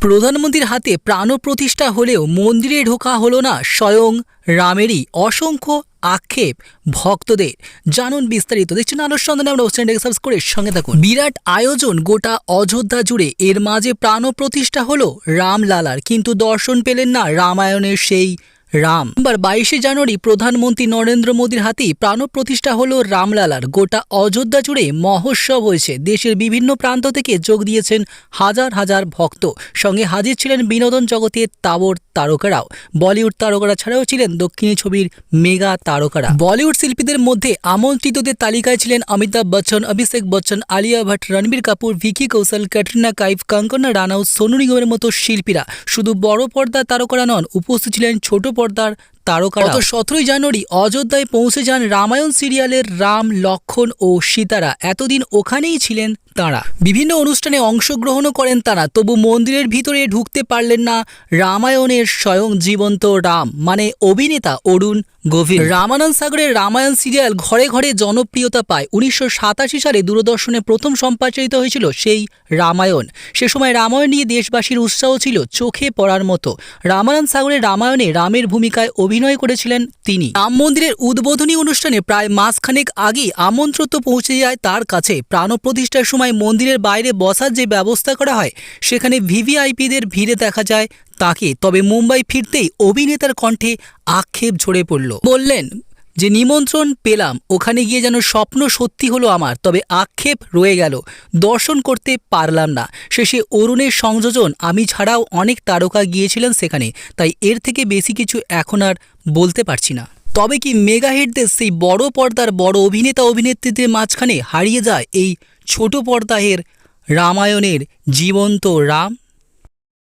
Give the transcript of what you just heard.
প্রধানমন্ত্রীর হাতে প্রাণ প্রতিষ্ঠা হলেও মন্দিরে ঢোকা হলো না স্বয়ং রামেরই অসংখ্য আক্ষেপ ভক্তদের। জানুন বিস্তারিত। দেখছেন আলোর সন্ধানে আমরা চ্যানেলটাকে সাবস্ক্রাইব করে সঙ্গে থাকুন। বিরাট আয়োজন গোটা অযোধ্যা জুড়ে। এর মাঝে প্রাণ প্রতিষ্ঠা হলো রামলালার। কিন্তু দর্শন পেলেন না রামায়ণের সেই রাম। এবার বাইশে জানুয়ারি প্রধানমন্ত্রী নরেন্দ্র মোদীর হাতেই প্রাণ প্রতিষ্ঠা হলো রামলালার। গোটা অযোধ্যা জুড়ে মহোৎসব হয়েছে। দেশের বিভিন্ন প্রান্ত থেকে যোগ দিয়েছেন হাজার হাজার ভক্ত। সঙ্গে হাজির ছিলেন বিনোদন জগতের তাবর তারকারাও। বলিউড তারকারা ছাড়াও ছিলেন দক্ষিণী ছবির মেগা তারকারা। বলিউড শিল্পীদের মধ্যে আমন্ত্রিতদের তালিকায় ছিলেন অমিতাভ বচ্চন, অভিষেক বচ্চন, আলিয়া ভট্ট, রণবীর কাপুর, ভিকি কৌশল, ক্যাটরিনা কাইফ, কঙ্কনা রানাও সোনু নিগমের মতো শিল্পীরা। শুধু বড় পর্দার তারকারা নন, উপস্থিত ছিলেন ছোট পর্দার তারকারা। গত সতেরোই জানুয়ারি অযোধ্যায় পৌঁছে যান রামায়ণ সিরিয়ালের রাম, লক্ষণ ও সীতারা। এতদিন ওখানেই ছিলেন তাঁরা। বিভিন্ন অনুষ্ঠানে অংশগ্রহণও করেন তারা, তবু মন্দিরের ভিতরে ঢুকতে পারলেন না রামায়ণের স্বয়ং জীবন্ত রাম মানে অভিনেতা অরুণ গভীর রামানন্দ সাগরের রামায়ণ সিরিয়াল ঘরে ঘরে জনপ্রিয়তা পায়। উনিশশো সাতাশি সালে দূরদর্শনে প্রথম সম্প্রচারিত হয়েছিল সেই রামায়ণ। সে সময় রামায়ণ নিয়ে দেশবাসীর উৎসাহ ছিল চোখে পড়ার মতো। রামানন্দ সাগরের রামায়ণে রামের ভূমিকায় অভিনয় করেছিলেন তিনি। রাম মন্দিরের উদ্বোধনী অনুষ্ঠানে প্রায় মাসখানেক আগেই আমন্ত্রিত পৌঁছে যায় তার কাছে। প্রাণ প্রতিষ্ঠার সময় মন্দিরের বাইরে বসার যে ব্যবস্থা করা হয়, সেখানে ভিভিআইপিদের ভিড়ে দেখা যায় তাকে। তবে মুম্বাই ফিরতেই অভিনেতার কণ্ঠে আক্ষেপ ঝরে পড়ল। বললেন, যে নিমন্ত্রণ পেলাম, ওখানে গিয়ে যেন স্বপ্ন সত্যি হলো আমার, তবে আক্ষেপ রয়ে গেল। দর্শন করতে পারলাম না। শেষে অরুণের সংযোজন, আমি ছাড়াও অনেক তারকা গিয়েছিলেন সেখানে, তাই এর থেকে বেশি কিছু এখন আর বলতে পারছি না। তবে কি মেগা হিটদের সেই বড় পর্দার বড় অভিনেতা অভিনেত্রীদের মাঝখানে হারিয়ে যায় এই ছোট পর্দাহের রামায়ণের জীবন্ত রাম